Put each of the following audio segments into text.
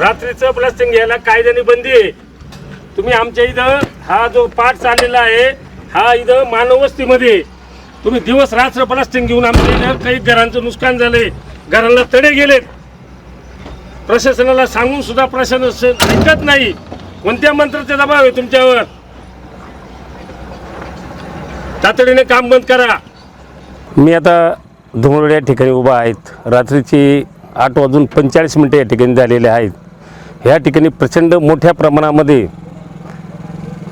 रात्रीचं ब्लास्टिंग घ्यायला कायद्याने बंदी आहे. तुम्ही आमच्या इथं हा जो पाठ चाललेला आहे हा इथं मानववस्तीमध्ये तुम्ही दिवस रात्र ब्लास्टिंग घेऊन आमच्या इथं काही घरांचं नुकसान झालंय घरांना तडे गेलेत. प्रशासनाला सांगून सुद्धा प्रशासन ऐकत नाही. कोणत्या मंत्राचा दबाव आहे तुमच्यावर? तातडीने काम बंद करा. मी आता धुमरोड या ठिकाणी उभा आहेत रात्रीची आठ वाजून पंचेचाळीस मिनटं या ठिकाणी झालेले आहेत. ह्या ठिकाणी प्रचंड मोठ्या प्रमाणामध्ये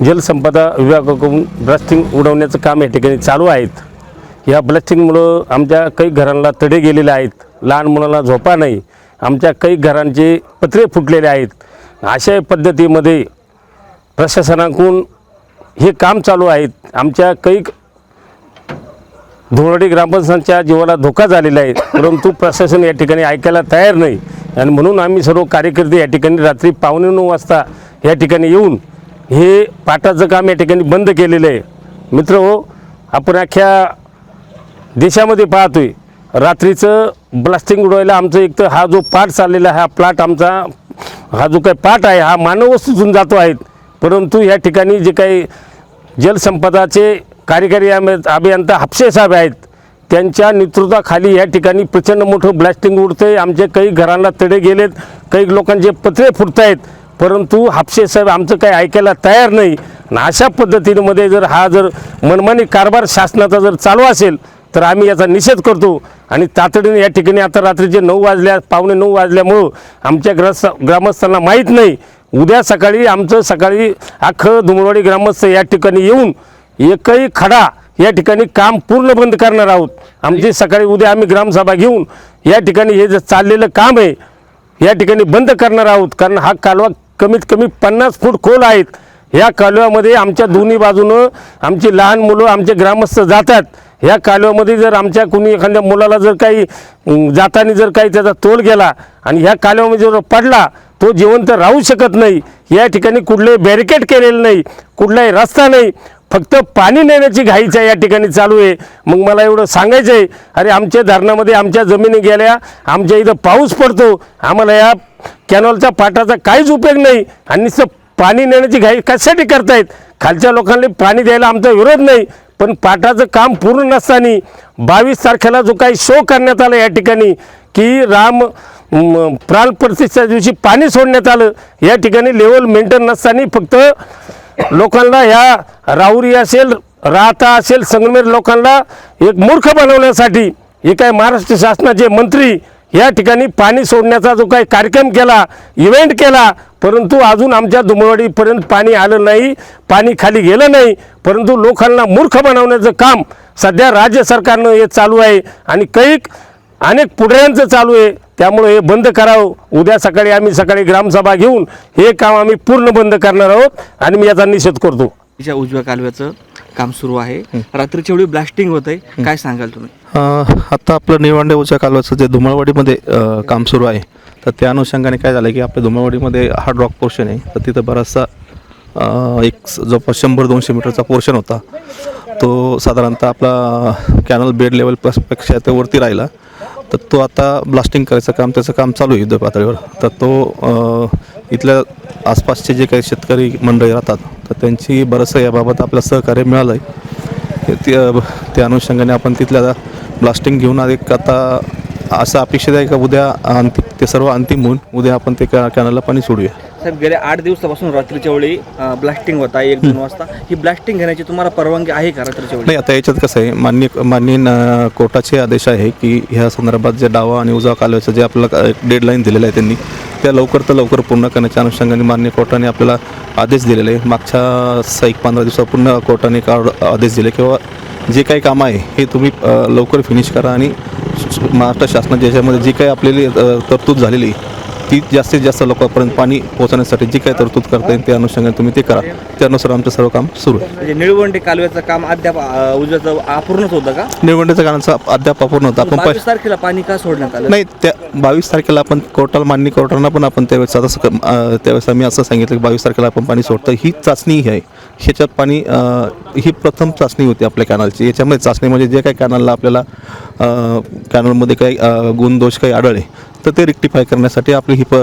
जलसंपदा विभागाकडून ब्लास्टिंग उडवण्याचं काम या ठिकाणी चालू आहेत. या ब्लास्टिंगमुळं आमच्या काही घरांना तडे गेलेले आहेत. लहान मुलांना झोपा नाही. आमच्या काही घरांचे पत्रे फुटलेले आहेत. अशा पद्धतीमध्ये प्रशासनाकडून हे काम चालू आहेत. आमच्या काही धोरडी ग्रामपंचायतच्या जीवाला धोका झालेला आहे. परंतु प्रशासन या ठिकाणी ऐकायला तयार नाही. आणि म्हणून आम्ही सर्व कार्यकर्ते या ठिकाणी रात्री पावणे नऊ वाजता या ठिकाणी येऊन हे पाटाचं काम या ठिकाणी बंद केलेलं आहे. मित्र हो आपण अख्ख्या देशामध्ये पाहतो आहे रात्रीचं ब्लास्टिंग उडवायला आमचं एक तर हा जो पाट चाललेला हा प्लाट आमचा हा जो काही पाट आहे हा मानववस्तूतून जातो आहेत परंतु या ठिकाणी जे काही जलसंपदाचे कार्यकारी अभियंता हापसे साहेब आहेत त्यांच्या नेतृत्वाखाली या ठिकाणी प्रचंड मोठं ब्लास्टिंग उडतंय. आमचे काही घरांना तडे गेलेत काही लोकांचे पत्रे फुटत आहेत परंतु हापसे साहेब आमचं काही ऐकायला तयार नाही. आणि अशा पद्धतीमध्ये जर हा जर मनमानी कारभार शासनाचा जर चालू असेल तर आम्ही याचा निषेध करतो. आणि तातडीने या ठिकाणी आता रात्रीचे नऊ वाजल्या पावणे नऊ वाजल्यामुळं आमच्या ग्रस ग्रामस्थांना माहीत नाही. उद्या सकाळी आमचं सकाळी अख्खं धुमळवाडी ग्रामस्थ या ठिकाणी येऊन एकही खडा या ठिकाणी काम पूर्ण बंद करणार आहोत. आमची सकाळी उद्या आम्ही ग्रामसभा घेऊन या ठिकाणी हे जे चाललेलं काम आहे या ठिकाणी बंद करणार आहोत. कारण हा कालवा कमीत कमी पन्नास फूट खोल आहेत. या कालव्यामध्ये आमच्या दोन्ही बाजूनं आमची लहान मुलं आमचे ग्रामस्थ जातात. ह्या कालव्यामध्ये जर आमच्या कुणी एखाद्या मुलाला जर काही जाताना जर काही त्याचा तोल गेला आणि ह्या कालव्यामध्ये जर पडला तो जिवंत राहू शकत नाही. या ठिकाणी कुठले बॅरिकेड केलेलं नाही. कुठलाही रस्ता नाही. फक्त पाणी नेण्याची घाईचा या ठिकाणी चालू आहे. मग मला एवढं सांगायचं आहे अरे आमच्या धरणामध्ये आमच्या जमिनी गेल्या आमच्या इथं पाऊस पडतो आम्हाला या कॅनॉलच्या पाटाचा काहीच उपयोग नाही. आणि नुसतं पाणी नेण्याची घाई कशासाठी करतायत? खालच्या लोकांना पाणी द्यायला आमचा विरोध नाही. पण पाटाचं काम पूर्ण नसताना बावीस तारखेला जो काही शो करण्यात आला या ठिकाणी की राम प्राणप्रतिष्ठेच्या प्राण दिवशी पाणी सोडण्यात आलं या ठिकाणी लेवल मेंटेन नसताना फक्त लोकांना ह्या राहुरी असेल राहता असेल संगमेर लोकांना एक मूर्ख बनवण्यासाठी हे काय महाराष्ट्र शासनाचे मंत्री या ठिकाणी पाणी सोडण्याचा जो काही कार्यक्रम केला इव्हेंट केला परंतु अजून आमच्या दुमळवाडीपर्यंत पाणी आलं नाही पाणी खाली गेलं नाही परंतु लोकांना मूर्ख बनवण्याचं काम सध्या राज्य सरकारनं हे चालू आहे. आणि कैक अनेक पुढऱ्यांचं चालू आहे. त्यामुळे हे बंद करावं. उद्या सकाळी आम्ही सकाळी ग्रामसभा घेऊन हे काम आम्ही पूर्ण बंद करणार आहोत आणि मी याचा निषेध करतो. उजव्या कालव्याचं काम सुरू आहे. रात्रीच्या वेळी ब्लास्टिंग होत आहे काय सांगाल तुम्ही? अ, आता आपलं निळवंडे उच्या कालव्याचं जे धुमळवाडीमध्ये काम सुरू आहे तर त्या अनुषंगाने काय झालं की आपल्या धुमळवाडीमध्ये हार्ड रॉक पोर्शन आहे. तर तिथं बराचसा एक जवळपास शंभर दोनशे मीटरचा पोर्शन होता. तो साधारणतः आपला कॅनल बेड लेवलपेक्षा ते वरती राहिला. तर तो आता ब्लास्टिंग करायचं काम त्याचं काम चालू आहे युद्ध पातळीवर. तर तो इथल्या आसपासचे जे काही शेतकरी मंडळी राहतात तर त्यांची बरंचसं याबाबत आपलं सहकार्य मिळालं आहे त्या त्या अनुषंगाने आपण तिथल्या ब्लास्टिंग घेऊन एक आता असं अपेक्षित आहे का उद्या अंतिम ते सर्व अंतिम होऊन उद्या आपण ते कॅनलला पाणी सोडूया? साहेब गेल्या आठ दिवसापासून रात्रीच्या वेळी ब्लास्टिंग होत आहे एक दोन वाजता. ही ब्लास्टिंग घेण्याची तुम्हाला परवानगी आहे का रात्रीच्या वेळी? नाही आता याच्यात कसं आहे मान्य मान्य कोर्टाचे आदेश आहे की ह्या संदर्भात जे डावा आणि उजवा कालव्याचं जे आपल्याला डेडलाईन दिलेलं आहे त्यांनी त्या लवकर तर लवकर पूर्ण करण्याच्या अनुषंगाने मान्य कोर्टाने आपल्याला आदेश दिलेले आहे. मागच्या स- एक पंधरा दिवसापूर्ण कोर्टाने का आदेश दिले किंवा जे काही काम आहे हे तुम्ही लवकर फिनिश करा आणि महाराष्ट्र शासनाच्या याच्यामध्ये जी काही आपल्याली तरतूद झालेली ती जास्तीत जास्त लोकांपर्यंत पाणी पोहोचण्यासाठी जी काही तरतूद करता येईल त्या अनुषंगाने तुम्ही ते करा. त्यानुसार आमचं सर्व काम सुरू आहे. म्हणजे निळवंडे कालव्याचं काम अद्याप अं, उजव्याचं अपूर्णच होतं का? निवडणुकीच्या काळाचा अद्याप अपूर्ण होता. आपण प- बावीस तारखेला पाणी का सोडण्यात आलं? नाही त्या बावीस तारखेला आपण कोर्टाला मान्य कोर्टाला पण आपण त्यावेळेस आता अं, त्यावेळेस आम्ही असं सांगितलं की बावीस तारखेला आपण पाणी सोडतं. ही चाचणी ही आहे. ह्याच्यात पाणी अं, ही प्रथम चाचणी होती आपल्या कॅनलची याच्यामध्ये चाचणी म्हणजे जे काही कॅनलला आपल्याला कॅनलमध्ये काही अं, गुणदोष काही आढळले तर ते रेक्टिफाय करण्यासाठी आपली ही प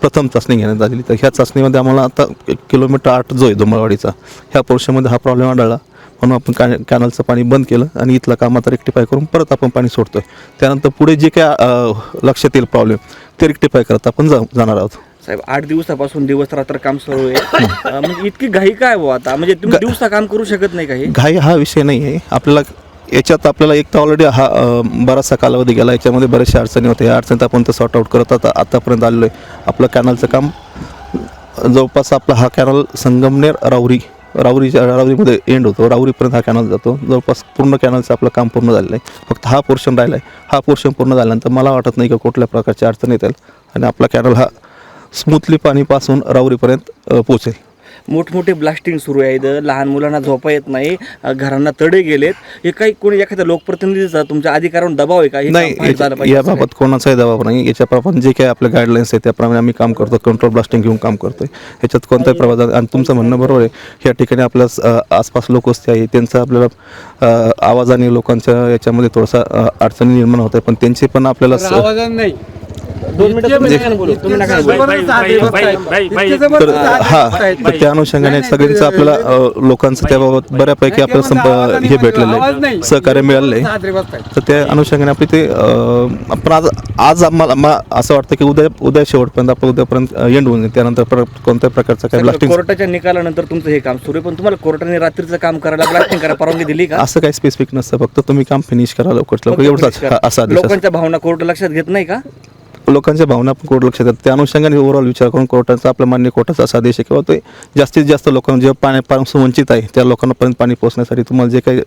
प्रथम चाचणी घेण्यात आलेली. तर ह्या चाचणीमध्ये आम्हाला आता किलोमीटर आठ जो आहे धुमाळवाडीचा ह्या पोर्शनमध्ये हा प्रॉब्लेम आढळला. म्हणून आपण कॅ कॅनलचं पाणी बंद केलं आणि इथलं काम आता रेक्टिफाय करून परत आपण पाणी सोडतोय. त्यानंतर पुढे जे काय लक्षात येईल प्रॉब्लेम ते रेक्टिफाय करत आपण जा जाणार आहोत. साहेब आठ दिवसापासून दिवस रात्र काम सुरू आहे. म्हणजे इतकी घाई काय आता? म्हणजे तुम्ही दिवसा काम करू शकत नाही काही. घाई हा विषय नाही आहे आपल्याला याच्यात आपल्याला एक तर ऑलरेडी हा बराचसा कालावधी गेला. याच्यामध्ये बऱ्याचशा अडचणी होत्या या अडचणीत आपण ते सॉर्ट आउट करत आता आतापर्यंत आलेलो आहे. आपलं कॅनलचं काम जवळपास आपला हा कॅनल संगमनेर राऊरी राऊरीच्या राऊरीमध्ये एंड होतो. राऊरीपर्यंत हा कॅनल जातो. जवळपास पूर्ण कॅनलचं आपलं काम पूर्ण झालेलं आहे. फक्त हा पोर्शन राहिला आहे. हा पोर्शन पूर्ण झाल्यानंतर मला वाटत नाही की कुठल्या प्रकारची अडचण येतील. आणि आपला कॅनल हा स्मूथली पाणीपासून राऊरीपर्यंत पोचेल मोठमोठे ब्लास्टिंग सुरू आहे. इथं लहान मुलांना झोपा येत नाही. घरांना तडे गेलेत. हे काही कोणी एखाद्या लोकप्रतिनिधीचा तुमच्या अधिकारावर दबाव आहे का? हे काम नाही झालं याच्या- पाहिजे याबाबत कोणाचाही दबाव नाही. याच्याप्रमाणे जे काही आपले गाईडलाईन्स आहे त्याप्रमाणे आम्ही काम करतो कंट्रोल ब्लास्टिंग घेऊन काम करतोय. याच्यात कोणताही प्रभाव आणि तुमचं म्हणणं बरोबर आहे. या ठिकाणी आपल्या अ, आसपास लोकवस्ती आहे. त्यांचा आपल्याला अ, आवाजाने लोकांच्या याच्यामध्ये थोडासा अ, अडचणी निर्माण होत आहे पण त्यांचे पण आपल्याला स- आवाजानं नाही. दोन मिनिटं तुम्ही नका ना बोलू. तुम्ही नका ना बोलू. बाई, बाई, बाई, बाई, बाई. तर हा तर त्या अनुषंगाने सगळ्यांचं आपल्याला लोकांचं त्याबाबत बऱ्यापैकी आपल्याला संप हे भेटलेलं आहे. सहकार्य मिळालेलं आहे तर त्या अनुषंगाने आपली ते आपण आज आज आम्हाला मा- असं वाटतं की उद्या उद्या शेवटपर्यंत आपण उद्यापर्यंत एंड होऊन जाईल. त्यानंतर परत कोणत्याही प्रकारचं काही ब्लास्टिंग कोर्टाच्या निकालानंतर तुमचं हे काम सुरू आहे. पण तुम्हाला कोर्टाने रात्रीचं काम करायला ब्लास्टिंग करायला परवानगी दिली का? असं काही स्पेसिफिक नसतं. फक्त तुम्ही काम फिनिश करा लवकर. लवकर एवढंच हा- असा. लोकांच्या भावना कोर्ट लक्षात घेत नाही का? लोकांच्या भावना पण कोर्ट लक्षात येतात. त्या अनुषंगाने ओव्हरऑल विचार करून कोर्टाचा आपला मान्य कोर्टाचा असा आदेश आहे किंवा ते जास्तीत जास्त लोकांना जे पाण्यापासून वंचित आहे त्या लोकांपर्यंत पाणी पोहोचण्यासाठी तुम्हाला जे काही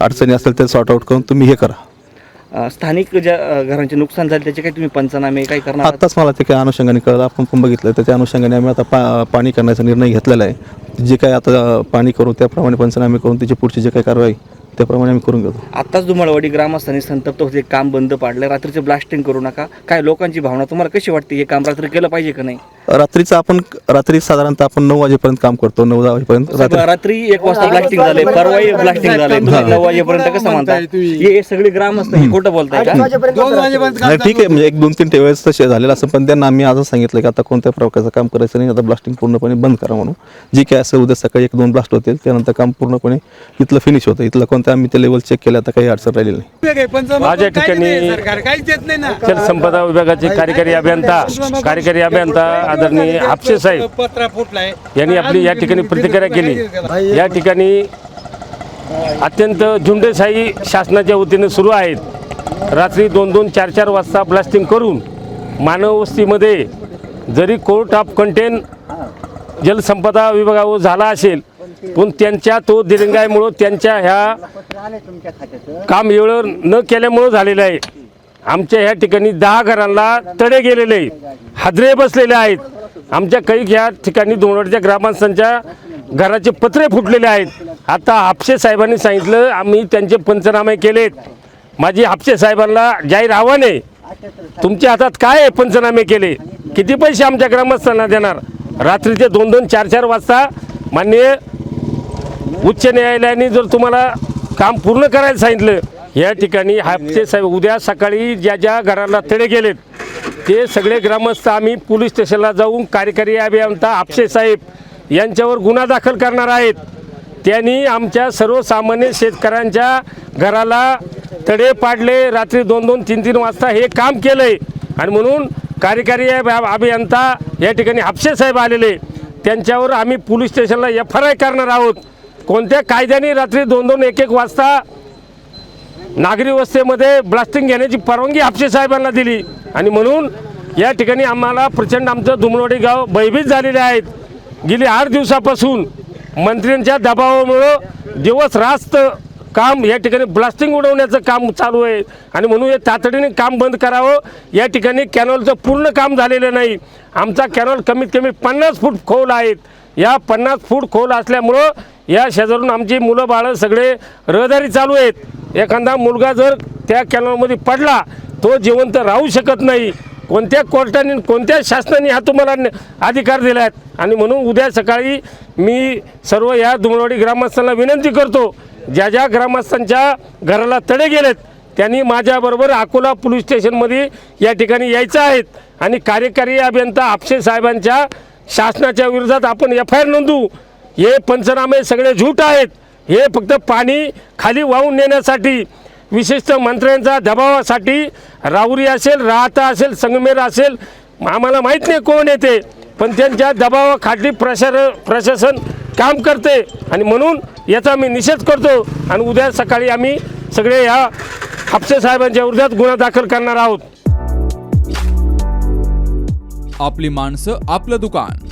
अडचणी असतील ते सॉर्ट आउट करून तुम्ही हे करा. स्थानिक ज्या घरांचे नुकसान झाले त्याचे काही तुम्ही पंचनामे काही करणार? आत्ताच मला ते काही अनुषंगाने कळलं. आपण पण बघितलं. तर त्या अनुषंगाने आम्ही आता पा पाणी करण्याचा निर्णय घेतलेला आहे. जे काही आता पाणी करू त्याप्रमाणे पंचनामे करून त्याची पुढची जे काही कारवाई त्याप्रमाणे आम्ही करून घेतो आताच धुमाळवाडी ग्रामस्थांनी संतप्त होते काम बंद पाडलं रात्रीचं ब्लास्टिंग करू नका काय लोकांची भावना तुम्हाला कशी वाटते हे काम रात्री केलं पाहिजे का नाही रात्रीचं आपण रात्री साधारणतः आपण नऊ वाजेपर्यंत काम करतो नऊ दहा वाजेपर्यंत रात्री रात्री एक वाजता ब्लास्टिंग झाले परवाही ब्लास्टिंग झाले नऊ वाजेपर्यंत कसं म्हणताय हे हे सगळे ग्रामस्थ हे खोटं बोलताय का नाही ठीक आहे म्हणजे एक दोन तीन वेळेस तसे झालेलं असं पण त्यांना आम्ही आजच सांगितलं की आता कोणत्या प्रकारचं काम करायचं नाही आता ब्लास्टिंग पूर्णपणे बंद करा म्हणून जे काय असं उद्या सकाळी एक दोन ब्लास्ट होतील त्यानंतर काम पूर्णपणे इथलं फिनिश होतं इथलं कोणत्या आम्ही ते लेवल चेक केलं आता काही अडचण राहिलेली नाही. माझ्या ठिकाणी- जलसंपदा विभागाचे कार्यकारी अभियंता कार्यकारी अभियंता आदरणीय हापसे साहेब. यांनी आपली या ठिकाणी प्रतिक्रिया केली. या ठिकाणी अत्यंत झुंडेशाही शासनाच्या वतीने सुरू आहेत. रात्री दोन दोन चार चार वाजता ब्लास्टिंग करून मानव वस्तीमध्ये जरी कोर्ट ऑफ कंटेन जलसंपदा विभागावर झाला असेल पण त्यांच्या तो दिरंगाईमुळं त्यांच्या ह्या काम वेळेवर न केल्यामुळं झालेलं आहे. आमच्या ह्या ठिकाणी दहा घरांना तडे गेलेले आहेत. हादरे बसलेले आहेत. आमच्या काही ह्या ठिकाणी दोनवडच्या ग्रामस्थांच्या घराचे पत्रे फुटलेले आहेत. आता हापसे साहेबांनी सांगितलं आम्ही त्यांचे पंचनामे केलेत. माझी हापसे साहेबांना जाहीर आव्हान आहे. तुमच्या हातात काय आहे पंचनामे केले? किती पैसे आमच्या ग्रामस्थांना देणार? रात्रीचे दोन दोन चार चार वाजता माननीय उच्च न्यायालयाने जर तुम्हाला काम पूर्ण करायला सांगितलं या ठिकाणी हापचे साहेब उद्या सकाळी ज्या ज्या घराला तडे गेलेत ते सगळे ग्रामस्थ आम्ही पोलीस स्टेशनला जाऊन कार्यकारी अभियंता आपशे साहेब यांच्यावर गुन्हा दाखल करणार आहेत. त्यांनी आमच्या सर्वसामान्य शेतकऱ्यांच्या घराला तडे पाडले रात्री दोन दोन तीन तीन वाजता हे काम केलं आहे आणि म्हणून कार्यकारी अभियंता या ठिकाणी हापसे साहेब आलेले त्यांच्यावर आम्ही पोलीस स्टेशनला एफ आर आय करणार आहोत. कोणत्या कायद्याने रात्री दोन दोन एक एक वाजता नागरी वस्तीमध्ये ब्लास्टिंग घेण्याची परवानगी आपशे साहेबांना दिली? आणि म्हणून या ठिकाणी आम्हाला प्रचंड आमचं दुमरवाडी गाव भयभीत झालेले आहेत. गेली आठ दिवसापासून मंत्र्यांच्या दबावामुळं दिवस रास्त काम या ठिकाणी ब्लास्टिंग उडवण्याचं काम चालू आहे. आणि म्हणून हे तातडीने काम बंद करावं. या ठिकाणी कॅनॉलचं पूर्ण काम झालेलं नाही. आमचा कॅनॉल कमीत कमी पन्नास फूट खोल आहेत. या पन्नास फूट खोल असल्यामुळं या शेजारून आमची मुलं बाळं सगळे रहदारी चालू आहेत. एखादा मुलगा जर त्या कॅनॉलमध्ये पडला तो जिवंत राहू शकत नाही. कोणत्या कोर्टाने कोणत्या शासनाने हा तुम्हाला अधिकार दिला आहेत आणि म्हणून उद्या सकाळी मी सर्व या दुमळवाडी ग्रामस्थांना विनंती करतो ज्या ज्या ग्रामस्थांच्या घराला तडे गेलेत त्यांनी माझ्याबरोबर अकोला पोलीस स्टेशनमध्ये या ठिकाणी यायचं आहेत आणि कार्यकारी अभियंता आपशे साहेबांच्या शासनाच्या विरोधात आपण एफ आय आर नोंदवू. हे पंचनामे सगळे झूट आहेत. हे फक्त पाणी खाली वाहून नेण्यासाठी विशिष्ट मंत्र्यांचा दबावासाठी राहुरी असेल राहता असेल संगमेर असेल आम्हाला माहीत नाही कोण येते पण त्यांच्या दबावाखाली प्रशार प्रशासन काम करते. आणि म्हणून याचा मी निषेध करतो. आणि उद्या सकाळी आम्ही सगळे ह्या हापसे साहेबांच्या विरोधात गुन्हा दाखल करणार आहोत. आपली माणसं आपलं दुकान.